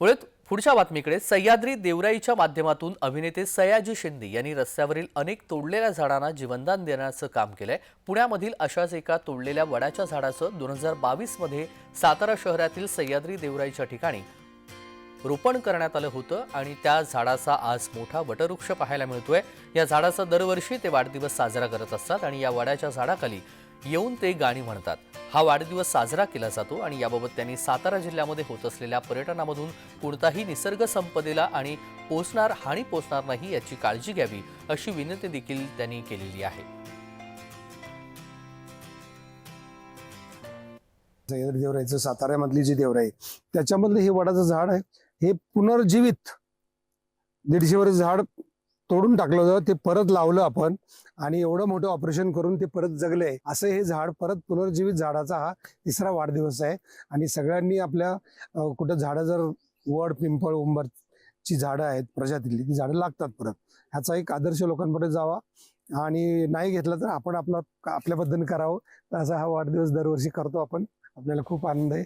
वळत पुढच्या बातमीकडे सह्याद्री देवराईच्या माध्यमातून अभिनेते सयाजी शिंदे यांनी रस्त्यावरील अनेक तोडलेल्या झाडांना जीवनदान देण्याचं काम केलंय. पुण्यामधील अशाच एका तोडलेल्या वडाच्या झाडाचं दोन हजार बावीसमध्ये सातारा शहरातील सह्याद्री देवराईच्या ठिकाणी रोपण करण्यात आलं होतं आणि त्या झाडाचा आज मोठा वटवृक्ष पाहायला मिळतोय. या झाडाचा दरवर्षी ते वाढदिवस साजरा करत असतात आणि या वडाच्या झाडाखाली येऊन ते गाणी म्हणतात. हा वाढदिवस साजरा केला जातो आणि याबाबत त्यांनी सातारा जिल्ह्यामध्ये होत असलेल्या पर्यटनामधून कोणताही निसर्ग संपदेला आणि पोचणार हानी पोचणार नाही याची काळजी घ्यावी अशी विनंती देखील त्यांनी केलेली आहे. सह्याद्री देवराईचं साताऱ्यामधली जी देवराई त्याच्यामधलं हे वडाचं झाड आहे. हे पुनर्जीवित दीडशे वर्ष झाड तोडून टाकलं होतं ते परत लावलं आपण आणि एवढं मोठं ऑपरेशन करून ते परत जगले. असं हे झाड परत पुनर्जीवित झाडाचा हा तिसरा वाढदिवस आहे. आणि सगळ्यांनी आपल्या कुठं झाडं जर वड पिंपळ उंबर ची झाडं आहेत प्रजातीतली ती झाडं लागतात परत. ह्याचा एक आदर्श लोकांपुढे जावा आणि नाही घेतला तर आपण आपला आपल्या पद्धतीने करावं. असा हा वाढदिवस दरवर्षी करतो आपण. आपल्याला खूप आनंद आहे.